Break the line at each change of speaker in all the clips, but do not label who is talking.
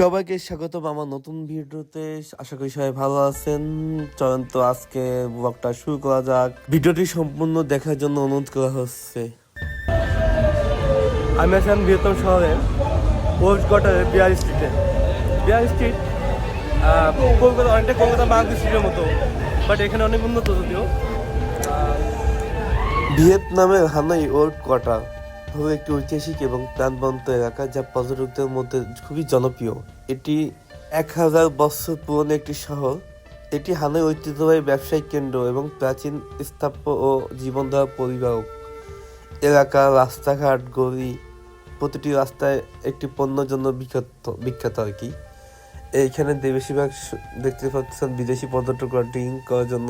সবাইকে স্বাগতম আমার নতুন ভিডিওতে। আশা করি সবাই ভালো আছেন। চলেন তো আজকে ব্লগটা শুরু করা যাক। ভিডিওটি সম্পূর্ণ দেখার জন্য অনুরোধ করা হচ্ছে।
আমি আছিলাম বৃহত্তম শহরে পোস্ট কোয়ার্টারের বিয়ার স্ট্রিটে। বিয়ার স্ট্রিট কলকাতা অনেকটা কলকাতা বাংলাদেশ স্ট্রিটের মতো বাট এখানে অনেক উন্নত যদিও।
ভিয়েতনামের হানাই ওল্ড কোয়ার্টার। হলো একটি ঐতিহাসিক এবং প্রাণবন্ত এলাকা যা পর্যটকদের মধ্যে খুবই জনপ্রিয়। এটি এক হাজার বছর পুরনো একটি শহর। এটি হানই ঐতিহ্যবাহী ব্যবসায়িক কেন্দ্র এবং প্রাচীন স্থাপত্য ও জীবনধারা পরিবারক এলাকা, রাস্তাঘাট, গলি, প্রতিটি রাস্তায় একটি পণ্যের জন্য বিখ্যাত বিখ্যাত আর কি। এইখানে বেশিরভাগ দেখতে পাচ্ছেন বিদেশি পর্যটকরা ড্রিঙ্ক করার জন্য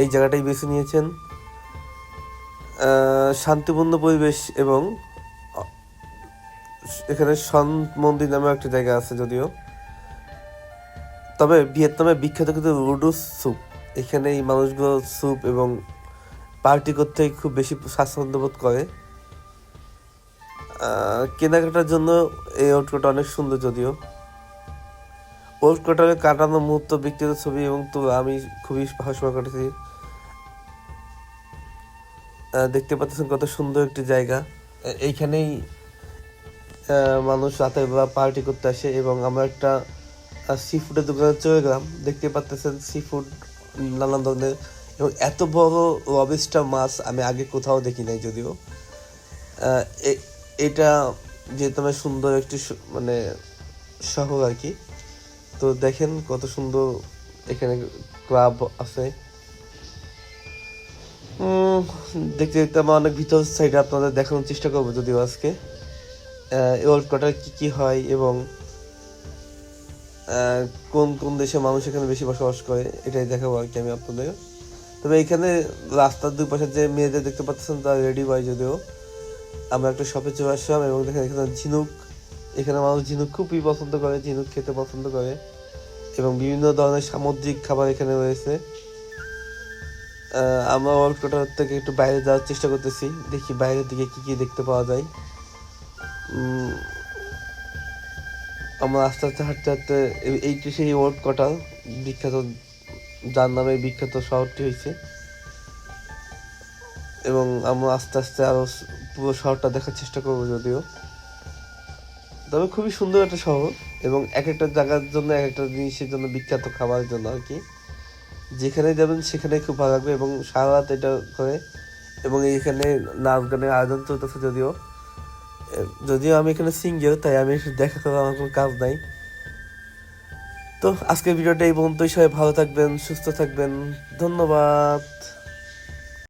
এই জায়গাটাই বেছে নিয়েছেন। শান্তিপূর্ণ পরিবেশ এবং এখানে সন মন্দির নামে একটা জায়গা আছে যদিও। তবে ভিয়েতনামে বিখ্যাত কিন্তু লুডুস স্যুপ। এখানে এই মানুষগুলো স্যুপ এবং পার্টি করতে খুব বেশি স্বাচ্ছন্দ্য বোধ করে। কেনাকাটার জন্য এই আউটকোটা অনেক সুন্দর যদিও। ওল্ড কোয়ার্টারে কাটানো মুহূর্ত, ব্যক্তিগত ছবি এবং তো আমি খুবই ভাষা কাটেছি দেখতে পাচ্ছেন কত সুন্দর একটি জায়গা। এইখানেই মানুষ রাতের বেলা পার্টি করতে আসে এবং আমরা একটা সি ফুডের দোকানে চলে গেলাম। দেখতে পাচ্ছেন সি ফুড নানান ধরনের এবং এত বড় লবিস্টার মাছ আমি আগে কোথাও দেখি নাই যদিও। এটা যেহেতু আমার সুন্দর একটি মানে শহর আর কি। তো দেখেন কত সুন্দর এখানে ক্লাব আছে। দেখতে দেখতে আমার অনেক ভিতর সাইডে আপনাদের দেখানোর চেষ্টা করব যদিও আজকে। ওয়ার্ল্ড কোয়ার্টার কী কী হয় এবং কোন কোন দেশের মানুষ এখানে বেশি বসবাস করে, এটাই দেখাবো আর কি আমি আপনাদের। তবে এখানে রাস্তার দুই পাশে যে মেয়েদের দেখতে পাচ্ছেন তারা রেডি হয় যদিও। আমরা একটা শপে চলে আসলাম এবং দেখেন এখানে ঝিনুক, এখানে মানুষ ঝিনুক খুবই পছন্দ করে, ঝিনুক খেতে পছন্দ করে। এবং বিভিন্ন ধরনের সামুদ্রিক খাবার এখানে রয়েছে। আমরা ওয়ার্ল্ড থেকে একটু বাইরে যাওয়ার চেষ্টা করতেছি। দেখি বাইরের দিকে কি কি দেখতে পাওয়া যায়। আমরা আস্তে আস্তে হাঁটতে হাঁটতে এই- এইটি সেই ওয়ার্ল্ড কোয়ার্টার বিখ্যাত যার নামে বিখ্যাত শহরটি হয়েছে। এবং আমরা আস্তে আস্তে আরও পুরো শহরটা দেখার চেষ্টা করব যদিও। তবে খুবই সুন্দর একটা শহর এবং এক একটা জায়গার জন্য, এক একটা জিনিসের জন্য বিখ্যাত খাবারের জন্য আর কি। যেখানে যাবেন সেখানে খুব ভালো লাগবে এবং সারা রাত এটা করে এবং এখানে নাচ গানের আয়োজন চলতেছে যদিও। যদিও আমি এখানে সিঙ্গেল তাই আমি দেখা করার আমার কোনো কাজ নাই। তো আজকের ভিডিওটা এই পর্যন্তই। সবাই ভালো থাকবেন, সুস্থ থাকবেন। ধন্যবাদ।